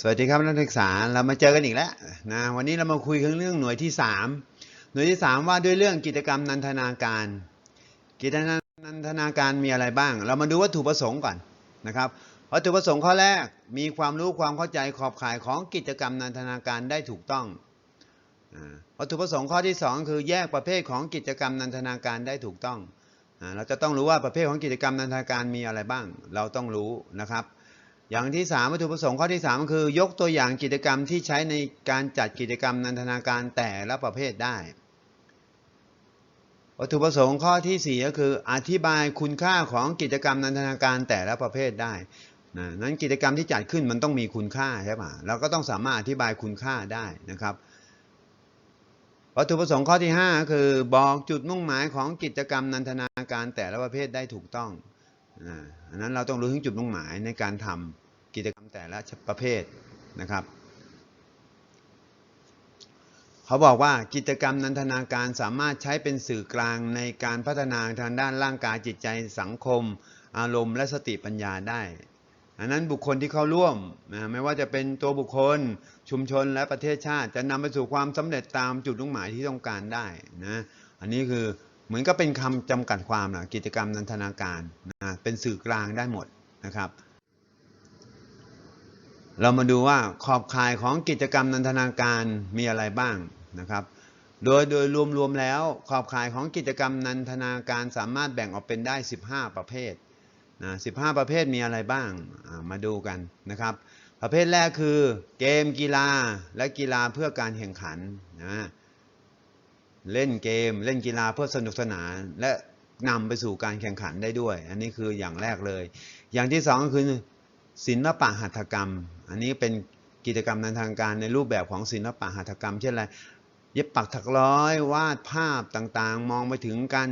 สวัสดีครับนักศึกษาเรามาเจอกันอีกแล้วนะวันนี้เรามาคุยกันเรื่องหน่วยที่ 3 หน่วยที่ 3 ว่าด้วยเรื่องกิจกรรมนันทนาการ กิจกรรมนันทนาการมีอะไรบ้าง เรามาดูวัตถุประสงค์ก่อนนะครับวัตถุประสงค์ข้อแรกมีความรู้ความเข้าใจขอบข่ายของกิจกรรมนันทนาการได้ถูกต้องวัตถุประสงค์ข้อที่ 2 คือแยกประเภทของกิจกรรมนันทนาการได้ถูกต้องเราจะต้องรู้ว่าประเภทของกิจกรรมนันทนาการมีอะไรบ้าง เราต้องรู้นะครับ อย่างที่3วัตถุประสงค์ข้อที่ 3 คือยกตัวอย่างกิจกรรมที่ใช้ในการจัดกิจกรรมนันทนาการแต่ละประเภทได้ วัตถุประสงค์ข้อทีสี่ 4 ก็คืออธิบายคุณค่าของกิจกรรมนันทนาการแต่ละประเภทได้นะนั้นกิจกรรมที่จัดขึ้นมันต้องมีคุณค่าใช่ปะเราก็ต้องสามารถอธิบายคุณค่าได้นะครับ วัตถุประสงค์ข้อที่ 5 คือบอกจุดมุ่งหมายของกิจกรรมนันทนาการแต่ละประเภทได้ถูกต้องอันนั้นเราต้องรู้ถึงจุดมุ่งหมายในการทำ กิจกรรมแต่ละประเภทนะครับเขาบอกว่ากิจกรรมนันทนาการสามารถใช้เป็นสื่อกลางในการพัฒนาทางด้านร่างกายจิตใจสังคม อารมณ์ และสติปัญญาได้ อันนั้นบุคคลที่เข้าร่วมนะไม่ว่าจะเป็นตัวบุคคลชุมชนและประเทศชาติ จะนำไปสู่ความสำเร็จตามจุดมุ่งหมายที่ต้องการได้นะอันนี้คือเหมือนก็เป็นคำจำกัดความนะกิจกรรมนันทนาการนะเป็นสื่อกลางได้หมดนะครับ เรามาดูว่าขอบข่ายของกิจกรรมนันทนาการมีอะไรบ้างนะครับ โดยโดยรวมๆแล้วขอบข่ายของกิจกรรมนันทนาการสามารถแบ่งออกเป็นได้ 15 ประเภทนะ15 ประเภทมีอะไรบ้างมาดูกันนะครับ ประเภทแรกคือเกมกีฬาและกีฬาเพื่อการแข่งขันนะเล่นเกมเล่นกีฬาเพื่อสนุกสนานและนำไปสู่การแข่งขันได้ด้วย อันนี้คืออย่างแรกเลย อย่างที่สองก็คือ ศิลปะหัตถกรรม อันนี้เป็นกิจกรรมในทางการในรูปแบบของศิลปะหัตถกรรม เช่นอะไรเย็บปักถักร้อยวาดภาพต่างๆ มองไปถึงกัน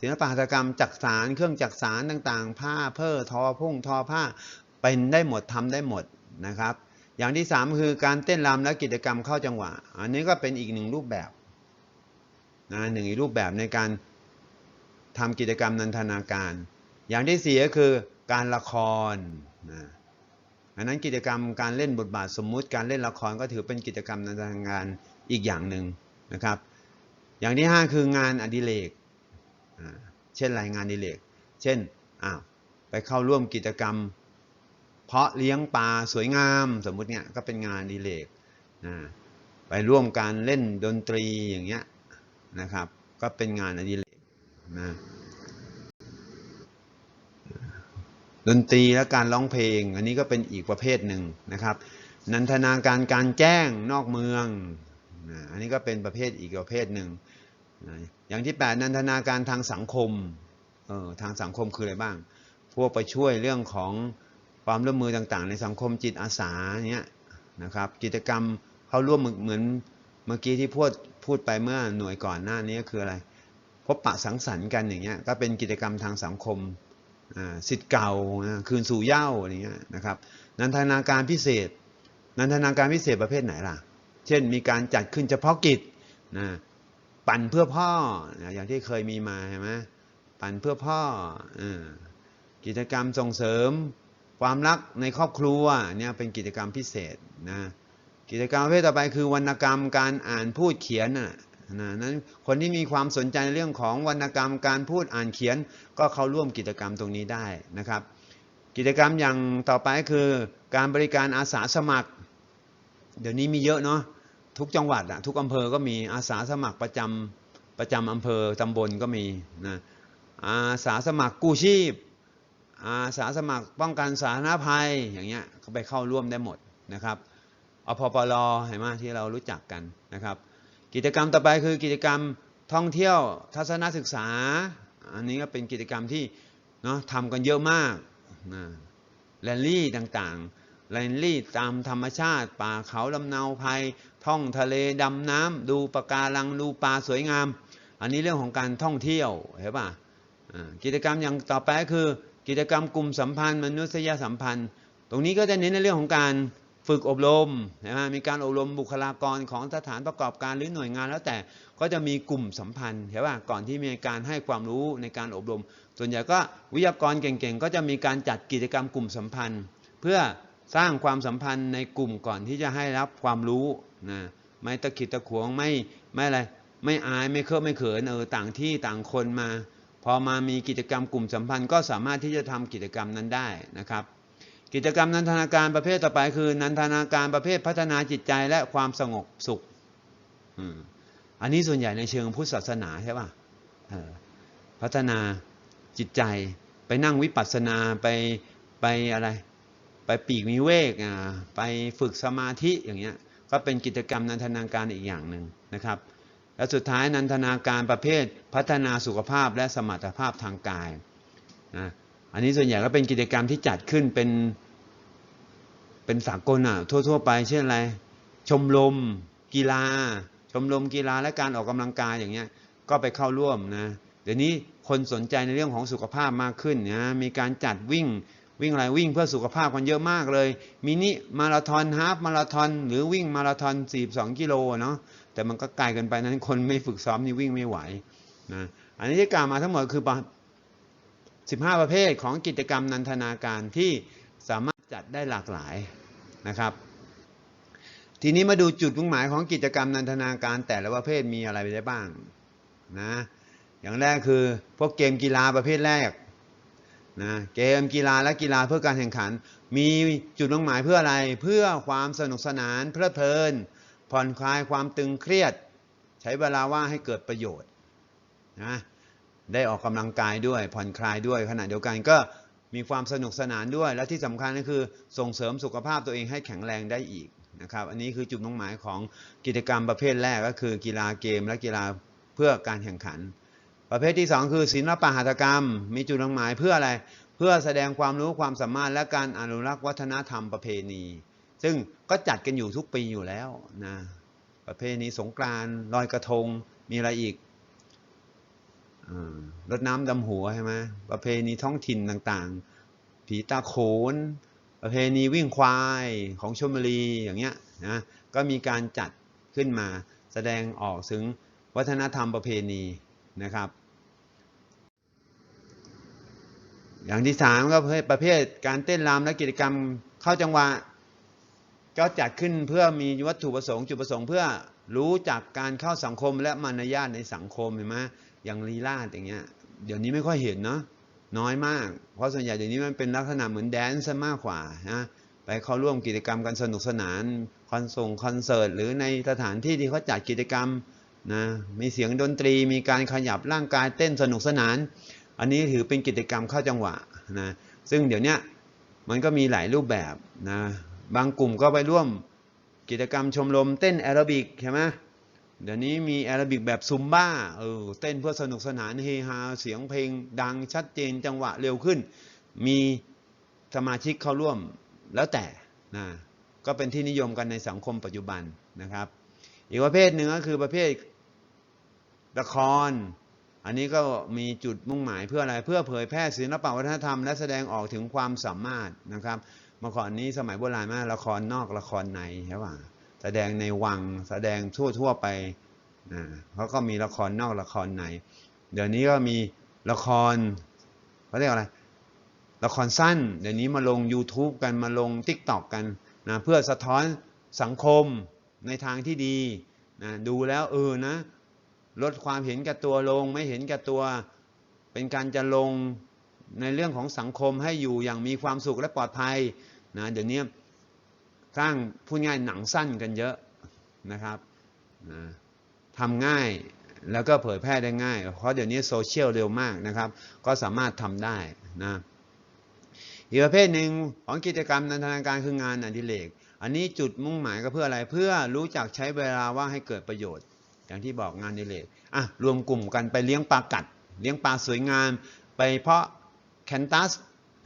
ศิลปะหัตถกรรมจักสารเครื่องจักสารต่างๆ ผ้าเพ้อทอพุ่งทอผ้าเป็นได้หมดทำได้หมดนะครับ อย่างที่สามคือการเต้นรำและกิจกรรมเข้าจังหวะ อันนี้ก็เป็นอีกหนึ่งรูปแบบนะหนึ่งอีกรูปแบบในการทำกิจกรรมนันทนาการ อย่างที่สี่ก็คือการละคร นะอันนั้นกิจกรรมการเล่นบทบาทสมมุติการเล่นละครก็ถือเป็นกิจกรรมทนาการอีกอย่างหนึ่งนะครับ อย่างที่ห้าคืองานอดิเรกเช่นรายงานอดิเรกเช่นอ้าวไปเข้าร่วมกิจกรรม เพาะเลี้ยงปลาสวยงามสมมุติเนี่ยก็เป็นงานอดิเรกไปร่วมการเล่นดนตรีอย่างเงี้ยนะครับ ก็เป็นงานอดิเรกนะ ดนตรีและการร้องเพลง อันนี้ก็เป็นอีกประเภทหนึ่งนะครับ นันทนาการการแจ้งนอกเมือง อันนี้ก็เป็นประเภทอีกประเภทหนึ่ง อย่างที่ 8 นันทนาการทางสังคมเออทางสังคมคืออะไรบ้าง พวกไปช่วยเรื่องของความร่วมมือต่างๆ ในสังคมจิตอาสาเนี้ยนะครับ กิจกรรมเขาร่วมเหมือนเมื่อกี้ที่พูดพูดไปเมื่อหน่วยก่อนหน้านี้ก็คืออะไร พบปะสังสรรค์กันอย่างเงี้ย ก็เป็นกิจกรรมทางสังคม สิทธิ์เก่านะคืนสู่เย้าอะไรเงี้ยนะครับนันทนาการพิเศษ นันทนาการพิเศษประเภทไหนล่ะ เช่นมีการจัดขึ้นเฉพาะกิจนะปั่นเพื่อพ่ออย่างที่เคยมีมาใช่ไหมปั่นเพื่อพ่ออกิจกรรมส่งเสริมความรักในครอบครัวเนี่ยเป็นกิจกรรมพิเศษนะกิจกรรมประเภทต่อไปคือวรรณกรรมการอ่านพูดเขียน นะนั้นคนที่มีความสนใจในเรื่องของวรรณกรรมการพูดอ่านเขียนก็เข้าร่วมกิจกรรมตรงนี้ได้นะครับ กิจกรรมอย่างต่อไปคือการบริการอาสาสมัคร เดี๋ยวนี้มีเยอะเนาะทุกจังหวัดอะทุกอำเภอก็มีอาสาสมัครประจำประจำอำเภอตำบลก็มีนะอาสาสมัครกู้ชีพ อาสาสมัครป้องกันสาธารณภัยอย่างเงี้ยเขาไปเข้าร่วมได้หมดนะครับอพปลเห็นไหมที่เรารู้จักกันนะครับ กิจกรรมต่อไปคือกิจกรรมท่องเที่ยวทัศนศึกษา อันนี้ก็เป็นกิจกรรมที่เนาะทำกันเยอะมากนะแรลลี่ต่างๆแรลลี่ตามธรรมชาติป่าเขาลำเนาภัยท่องทะเลดำน้ำดูปะการังดูปลาสวยงาม อันนี้เรื่องของการท่องเที่ยวเห็นป่ะอ่ากิจกรรมอย่างต่อไปคือ กิจกรรมกลุ่มสัมพันธ์ มนุษยสัมพันธ์ ตรงนี้ก็จะเน้นในเรื่องของการ ฝึกอบรมนะฮะมีการอบรมบุคลากรของสถานประกอบการหรือหน่วยงานแล้วแต่ก็จะมีกลุ่มสัมพันธ์เห็นป่ะก่อนที่มีการให้ความรู้ในการอบรม ส่วนใหญ่ก็วิทยากรเก่งๆ ก็จะมีการจัดกิจกรรมกลุ่มสัมพันธ์ เพื่อสร้างความสัมพันธ์ในกลุ่มก่อนที่จะให้รับความรู้นะไม่ตะขิดตะขวงไม่ไม่อะไรไม่อายไม่เคอะไม่เขินเออต่างที่ต่างคนมา พอมามีกิจกรรมกลุ่มสัมพันธ์ก็สามารถที่จะทำกิจกรรมนั้นได้นะครับ กิจกรรมนันทนาการประเภทต่อไปคือ นันทนาการประเภทพัฒนาจิตใจและความสงบสุขอันนี้ส่วนใหญ่ในเชิงพุทธศาสนาใช่ป่ะพัฒนาจิตใจไปนั่งวิปัสสนาไปไปอะไร ไปปีกวิเวกอ่าไปฝึกสมาธิอย่างเงี้ยก็เป็นกิจกรรมนันทนาการอีกอย่างหนึ่งนะครับ และสุดท้ายนันทนาการประเภทพัฒนาสุขภาพและสมรรถภาพทางกายนะ อันนี้ส่วนใหญ่ก็เป็นกิจกรรมที่จัดขึ้นเป็นเป็นสากลอะทั่ว ๆ ไป เช่นอะไร ชมรมกีฬา ชมรมกีฬาและการออกกำลังกายอย่างเงี้ยก็ไปเข้าร่วมนะเดี๋ยวนี้คนสนใจในเรื่องของสุขภาพมากขึ้นนะมีการจัดวิ่งวิ่งอะไรวิ่งเพื่อสุขภาพกันเยอะมากเลย มินิมาราธอนฮาฟมาราธอนหรือวิ่งมาราธอน42กิโลเนาะแต่มันก็ไกลเกันไปนั้นคนไม่ฝึกซ้อมนี่วิ่งไม่ไหวนะอันนี้ที่กล่าวมาทั้งหมดคือ 15 ประเภทของกิจกรรมนันทนาการที่สามารถจัดได้หลากหลายนะครับ ทีนี้มาดูจุดมุ่งหมายของกิจกรรมนันทนาการแต่ละประเภทมีอะไรได้บ้างนะอย่างแรกคือพวกเกมกีฬาประเภทแรกนะเกมกีฬาและกีฬาเพื่อการแข่งขัน มีจุดมุ่งหมายเพื่ออะไรเพื่อความสนุกสนานเพลิดเพลิน ผ่อนคลายความตึงเครียด ใช้เวลาว่างให้เกิดประโยชน์นะ ได้ออกกำลังกายด้วยผ่อนคลายด้วยขณะเดียวกันก็มีความสนุกสนานด้วย และที่สำคัญก็คือส่งเสริมสุขภาพตัวเองให้แข็งแรงได้อีกนะครับอันนี้คือจุดมุ่งหมายของกิจกรรมประเภทแรกก็คือกีฬาเกม และกีฬาเพื่อการแข่งขัน ประเภทที่ 2 คือศิลปะหัตถกรรม มีจุดมุ่งหมายเพื่ออะไร เพื่อแสดงความรู้ความสามารถและการอนุรักษ์วัฒนธรรมประเพณี ซึ่งก็จัดกันอยู่ทุกปีอยู่แล้วนะประเพณีสงกรานต์ลอยกระทงมีอะไรอีก รดน้ำดำหัวใช่ไหมประเพณีท้องถิ่นต่างๆ ผีตาโขน ประเพณีวิ่งควายของชลบุรีอย่างเงี้ยนะก็มีการจัดขึ้นมาแสดงออกถึงวัฒนธรรมประเพณีนะครับ อย่างที่สามก็ประเภทการเต้นรำและกิจกรรมเข้าจังหวะก็จัดขึ้นเพื่อมีวัตถุประสงค์จุดประสงค์เพื่อรู้จักการเข้าสังคมและมารยาทในสังคมเห็นไหม อย่างลีลาดอย่างเงี้ย เดี๋ยวนี้ไม่ค่อยเห็นเนาะน้อยมาก เพราะส่วนใหญ่เดี๋ยวนี้มันเป็นลักษณะเหมือนแดนซ์ซะมากกว่านะไปเข้าร่วมกิจกรรมกันสนุกสนานคอนส่งคอนเสิร์ตหรือในสถานที่ที่เขาจัดกิจกรรมนะมีเสียงดนตรีมีการขยับร่างกายเต้นสนุกสนาน อันนี้ถือเป็นกิจกรรมเข้าจังหวะนะซึ่งเดี๋ยวนี้มันก็มีหลายรูปแบบนะบางกลุ่มก็ไปร่วมกิจกรรมชมรมเต้นแอโรบิกใช่ไหม เดี๋ยวนี้มีแอโรบิกแบบซุมบ้าเออเต้นเพื่อสนุกสนานเฮฮาเสียงเพลงดังชัดเจนจังหวะเร็วขึ้น มีสมาชิกเข้าร่วมแล้วแต่นะก็เป็นที่นิยมกันในสังคมปัจจุบันนะครับ อีกประเภทหนึ่งก็คือประเภทละคร อันนี้ก็มีจุดมุ่งหมายเพื่ออะไรเพื่อเผยแพร่ศิลปวัฒนธรรม และแสดงออกถึงความสามารถนะครับเมื่อก่อนนี้สมัยโบราณมากละครนอกละครในใช่ป่ะ แสดงในวังแสดงทั่วทั่วไปนะเขาก็มีละครนอกละครใน เดี๋ยวนี้ก็มีละครเขาเรียกอะไรละครสั้น เดี๋ยวนี้มาลง YouTube กันมาลง TikTok กันนะเพื่อสะท้อนสังคมในทางที่ดีนะดูแล้วเออนะลดความเห็นแก่ตัวลงไม่เห็นแก่ตัว เป็นการจะลงในเรื่องของสังคมให้อยู่อย่างมีความสุขและปลอดภัยนะเดี๋ยวนี้ สร้างพูดง่ายหนังสั้นกันเยอะนะครับนะทำง่ายแล้วก็เผยแพร่ได้ง่าย เพราะเดี๋ยวนี้โซเชียลเร็วมากนะครับ ก็สามารถทำได้นะอีกประเภทหนึ่งของกิจกรรมนันทนาการคืองานอดิเรก อันนี้จุดมุ่งหมายก็เพื่ออะไร เพื่อรู้จักใช้เวลาว่าให้เกิดประโยชน์ อย่างที่บอกงานอดิเรกอะรวมกลุ่มกันไปเลี้ยงปลากัด เลี้ยงปลาสวยงาม ไปเพาะแคนตัส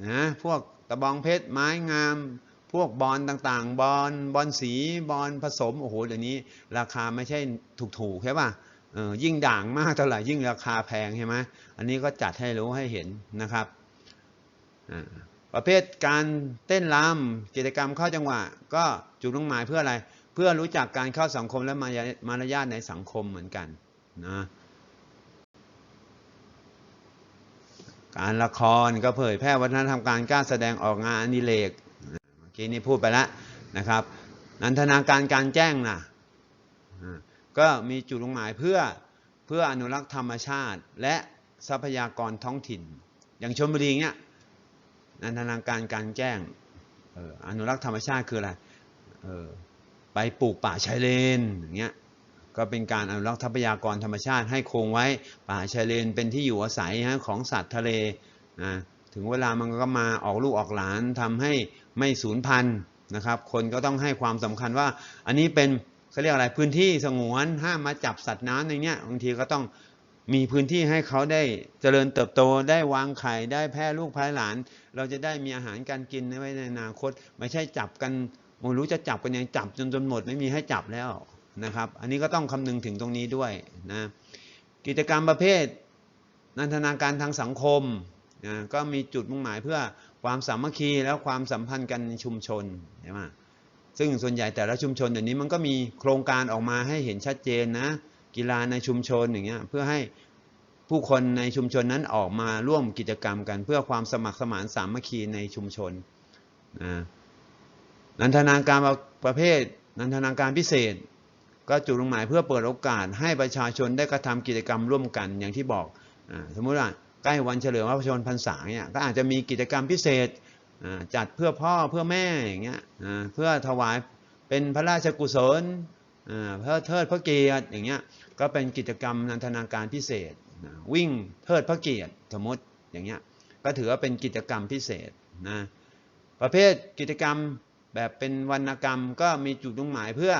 นะพวกตะบองเพชรไม้งาม พวกบอลต่างๆ บอลบอลสีบอลผสมโอ้โหเดี๋ยวนี้ ราคาไม่ใช่ถูกๆใช่ป่ะยิ่งด่างมากเท่าไหร่ยิ่งราคาแพงใช่ไหมอันนี้ก็จัดให้รู้ให้เห็นนะครับประเภทการเต้นรำกิจกรรมเข้าจังหวะ ก็จุดมุ่งหมายเพื่ออะไร เพื่อรู้จักการเข้าสังคมและมารยมารยาทในสังคมเหมือนกันนะการละครก็เผยแพร่วัฒนธรรมการกล้ารแสดงออกงานอดิเรก กี้นี้พูดไปแล้วนะครับนันทนาการการแจ้งนะอ่าก็มีจุดมุ่งหมายเพื่อเพื่ออนุรักษ์ธรรมชาติ และทรัพยากรท้องถิ่น อย่างชลบุรีเนี่ยนันทนาการการแจ้งอนุรักษ์ธรรมชาติคืออะไรเออไปปลูกป่าชายเลนอย่างเงี้ยก็เป็นการอนุรักษ์ทรัพยากรธรรมชาติให้คงไว้ป่าชายเลนเป็นที่อยู่อาศัยของสัตว์ทะเลนะถึงเวลามันก็มาออกลูกออกหลานทำให้ ไม่สูญพันธุ์นะครับ คนก็ต้องให้ความสำคัญว่า อันนี้เป็นเขาเรียกอะไรพื้นที่สงวนห้ามมาจับสัตว์น้ำในเนี้ยบางทีก็ต้องมีพื้นที่ให้เขาได้เจริญเติบโตได้วางไข่ได้แพร่ลูกแพร่หลาน เราจะได้มีอาหารการกินไว้ในอนาคต ไม่ใช่จับกันไม่รู้จะจับกันยังจับจนจนหมดไม่มีให้จับแล้วนะครับ อันนี้ก็ต้องคำนึงถึงตรงนี้ด้วยนะกิจกรรมประเภทนันทนาการทางสังคมนะก็มีจุดมุ่งหมายเพื่อ ความสามัคคีแล้วความสัมพันธ์กันชุมชนใช่ไหมซึ่งส่วนใหญ่แต่ละชุมชนเดี๋ยวนี้มันก็มีโครงการออกมาให้เห็นชัดเจนนะ กีฬาในชุมชนอย่างเงี้ยเพื่อให้ผู้คนในชุมชนนั้นออกมาร่วมกิจกรรมกัน เพื่อความสมัครสมานสามัคคีในชุมชนนะนันทนาการประเภทนันทนาการพิเศษ ก็จุดมุ่งหมายเพื่อเปิดโอกาสให้ประชาชนได้กระทำกิจกรรมร่วมกันอย่างที่บอกอสมมุติว่า ใกล้วันเฉลิมพระชนพรรษาเนี่ยก็อาจจะมีกิจกรรมพิเศษจัดเพื่อพ่อเพื่อแม่อย่างเงี้ยเพื่อถวายเป็นพระราชกุศลเพื่อเทิดพระเกียรติอย่างเงี้ยก็เป็นกิจกรรมนันทนาการพิเศษวิ่งเทิดพระเกียรติสมมติอย่างเงี้ยก็ถือว่าเป็นกิจกรรมพิเศษนะประเภทกิจกรรมแบบเป็นวรรณกรรมก็มีจุดมุ่งหมายเพื่อ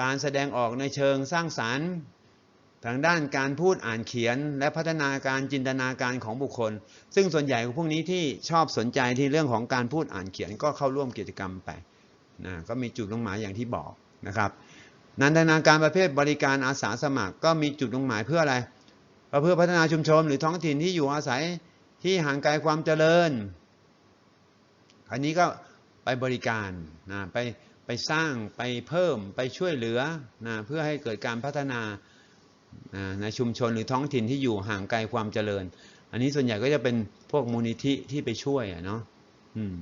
การแสดงออกในเชิงสร้างสารรค์ ทางด้านการพูดอ่านเขียน และพัฒนาการจินตนาการของบุคคล ซึ่งส่วนใหญ่ของพวกนี้ที่ชอบสนใจที่เรื่องของการพูดอ่านเขียนก็เข้าร่วมกิจกรรมไปนะก็มีจุดมุ่งหมายอย่างที่บอกนะครับนันทนาการประเภทบริการอาสาสมัคร ก็มีจุดมุ่งหมายเพื่ออะไรเพื่อพัฒนาชุมชนหรือท้องถิ่นที่อยู่อาศัยที่ห่างไกลความเจริญ อันนี้ก็ไปบริการนะไปไปสร้างไปเพิ่มไปช่วยเหลือนะเพื่อให้เกิดการพัฒนา ในชุมชนหรือท้องถิ่นที่อยู่ห่างไกลความเจริญ อันนี้ส่วนใหญ่ก็จะเป็นพวกมูลนิธิที่ไปช่วยอะเนาะอืม